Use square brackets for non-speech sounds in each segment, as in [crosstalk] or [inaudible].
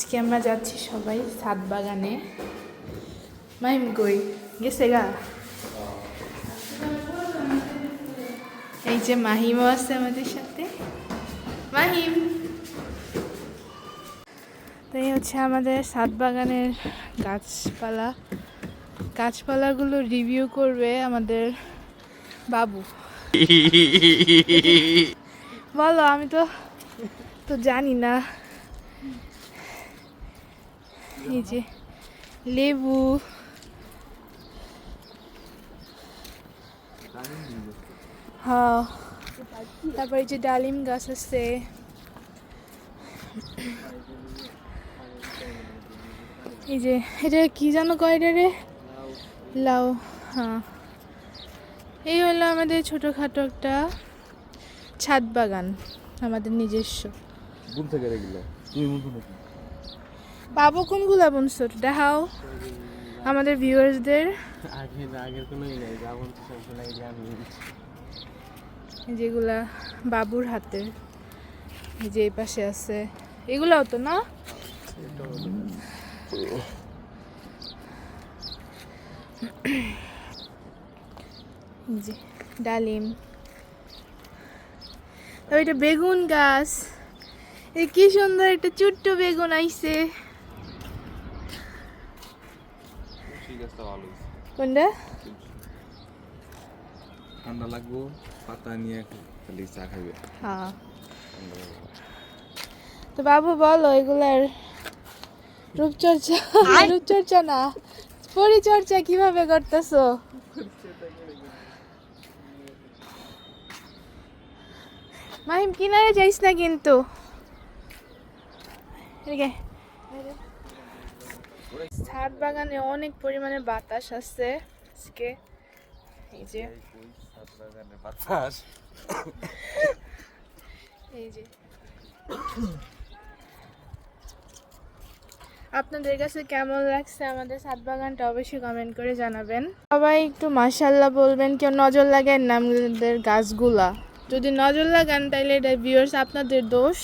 আজকে আমরা যাচ্ছি সবাই সাত বাগানে। মাহিম কই? গেছে গা? এই যে মাহিমও আছে আমাদের সাথে। মাহিম! তো এই হচ্ছে আমাদের সাত বাগানের গাছপালা। গাছপালাগুলো রিভিউ করবে আমাদের বাবু। [laughs] বলো আমি তো তো জানি না। এই যে লেবু। হ্যাঁ। তারপরে যে ডালিম গাছ আছে। এই যে, এটা কি জানো কয় রে? লাউ হ্যাঁ। এই হলো আমাদের ছোটোখাটো একটা ছাদ বাগান, আমাদের নিজস্ব। থেকে বাবু কোনগুলা দেখাও আমাদের ভিউয়ার্সদের যেগুলা বাবুর হাতে এই যে এই পাশে আছে। এগুলাও তো না? যে ডালিম। তারপর এটা বেগুন গাছ। এই কি সুন্দর একটা ছোট্ট বেগুন আইছে। ঠিক ভালো কোনটা? ঠান্ডা লাগবো পাতা নিয়ে খালি চা খাইবে। হ্যাঁ। তো বাবু বলো এগুলার রূপচর্চা রূপচর্চা না পরিচর্যা কীভাবে করতেছো? মাহিম কিনারে যাইস না কিন্তু। এদিকে। ছাদ বাগানে অনেক পরিমাণে বাতাস আছে আজকে। এই যে। ছাদ বাগানে বাতাস এই যে। আপনাদের কাছে কেমন লাগছে আমাদের ছাদ বাগানটা অবশ্যই কমেন্ট করে জানাবেন। সবাই একটু মাশাল্লাহ বলবেন, কেউ নজর লাগান না আমাদের গাছগুলা। যদি নজর লাগান তাহলে এটা ভিউয়ার্স আপনাদের দোষ।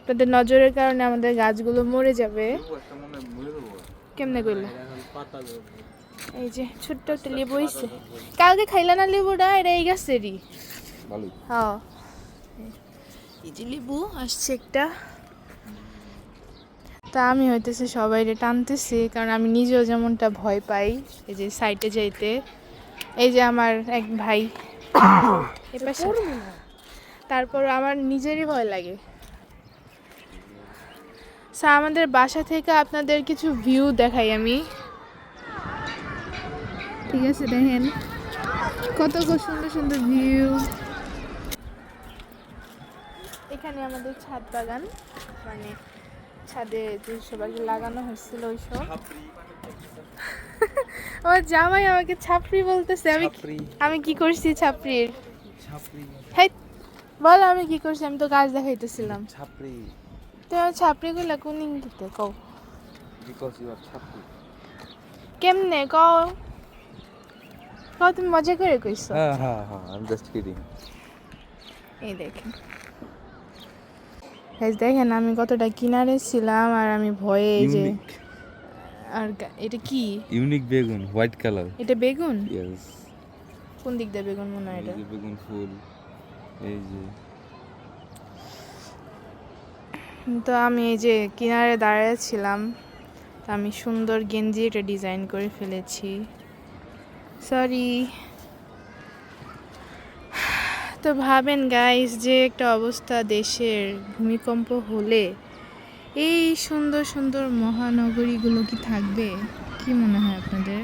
আপনাদের নজরের কারণে আমাদের গাছগুলো মরে যাবে একটা মনে মরে দেবো কেমনে করলে পাতা এই যে ছোট্ট একটা লেবু হইছে। কালকে খাইলা না লেবুটা? এটা এই গাছেরই। হ্যাঁ। এই যে লেবু আসছে একটা। তা আমি হইতেছে সবাই টানতেছি কারণ আমি নিজেও যেমনটা ভয় পাই এই যে সাইটে যাইতে। এই যে আমার এক ভাই। [coughs] তারপর আমার নিজেরই ভয় লাগে। সা আমাদের বাসা থেকে আপনাদের কিছু ভিউ দেখাই আমি। ঠিক আছে দেখেন। কত কত সুন্দর সুন্দর ভিউ এখানে আমাদের ছাদ বাগান মানে ছাদে যে সবাইকে লাগানো হয়েছিল ওইসব আমার জামাই আমাকে ছাপড়ি বলতেছে আমি আমি কি করছি ছাপড়ির? ছাপড়ি। হেই বল আমি কি করছি আমি তো গাছ দেখাইতেছিলাম। ছাপড়ি। তুমি ছাপড়ি গুলা কোন ইঙ্গিতে কও। বিকজ ইউ আর ছাপড়ি। কেমনে কও? কও তুমি মজা করে কইছো। হ্যাঁ হ্যাঁ হ্যাঁ আই এম জাস্ট কিডিং এই দেখেন। Guys, দেখেন আমি কতটা কিনারে ছিলাম আর আমি ভয়ে এই যে আর এটা কি? ইউনিক বেগুন হোয়াইট কালার এটা বেগুন? ইয়েস কোন দিক দিয়ে বেগুন মনে হয় এটা? বেগুন ফুল এই যে তো আমি এই যে কিনারে দাঁড়িয়ে ছিলাম, তো আমি সুন্দর গেঞ্জি এটা ডিজাইন করে ফেলেছি। সরি তো ভাবেন গাইস যে একটা অবস্থা দেশের ভূমিকম্প হলে এই সুন্দর সুন্দর মহানগরীগুলো কি থাকবে? কি মনে হয় আপনাদের?